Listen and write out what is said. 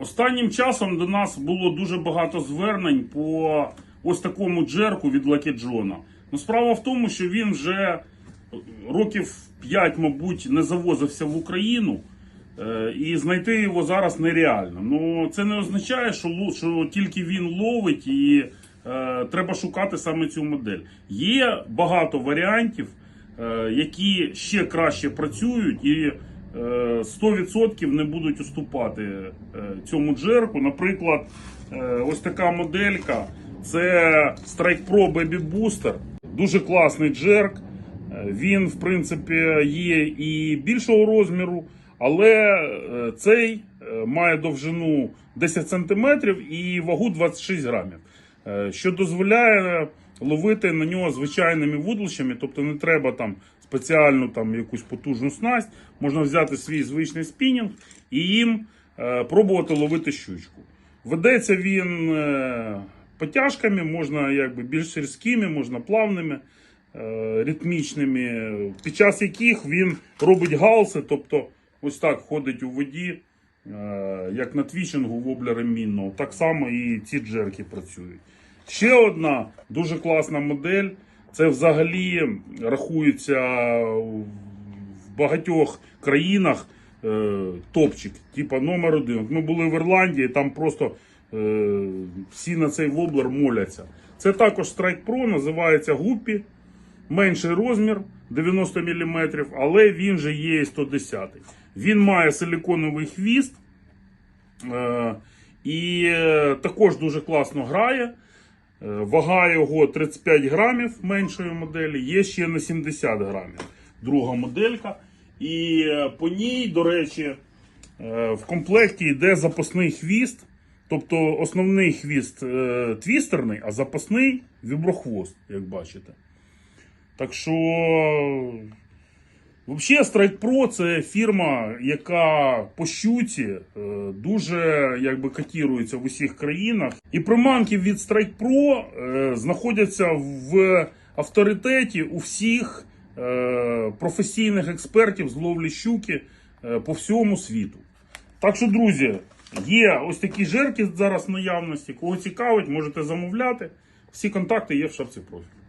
Останнім часом до нас було дуже багато звернень по ось такому джерку від Lucky Джона. Ну, справа в тому, що він вже років 5, мабуть, не завозився в Україну, е, і знайти його зараз нереально. Ну, це не означає, що, що тільки він ловить і е, треба шукати саме цю модель. Є багато варіантів, е, які ще краще працюють і 100% не будуть уступати е, цьому джерку. Наприклад, е, ось така моделька. Це Strike Pro Baby Booster. Дуже класний джерк. Е, Він, в принципі, є і більшого розміру, але цей має довжину 10 см і вагу 26 грамів, що дозволяє ловити на нього звичайними вудлищами, тобто не треба там спеціальну там якусь потужну снасть, можна взяти свій звичний спінінг і їм е, пробувати ловити щучку. Ведеться він е, потяжками, можна якби більш сільськими, можна плавними, е, ритмічними, під час яких він робить галси, тобто ось так ходить у воді, е, як на твічингу воблера мінного. Так само і ці джерки працюють. Ще одна дуже класна модель. Це взагалі рахується в багатьох країнах е, топчик, типа номер один. Ми були в Ірландії, там просто е, всі на цей воблер моляться. Це також Strike Pro, називається Гуппі. Менший розмір 90 мм, але він же є і 110. Він має силіконовий хвіст. Е, і також дуже класно грає. Е, Вага його 35 грамів меншої моделі, є ще на 70 грамів. Друга моделька. І е, по ній, до речі, е, в комплекті йде запасний хвіст. Тобто основний хвіст твістерний, а запасний віброхвост, як бачите. Так що, взагалі, Strike це фірма, яка по щуці е, дуже якби котірується в усіх країнах. І приманки від Strike е, знаходяться в авторитеті у всіх е, професійних експертів з ловлі щуки по всьому світу. Так що, друзі, є ось такі жерки зараз в наявності. Кого цікавить, можете замовляти. Всі контакти є в шапці профілю.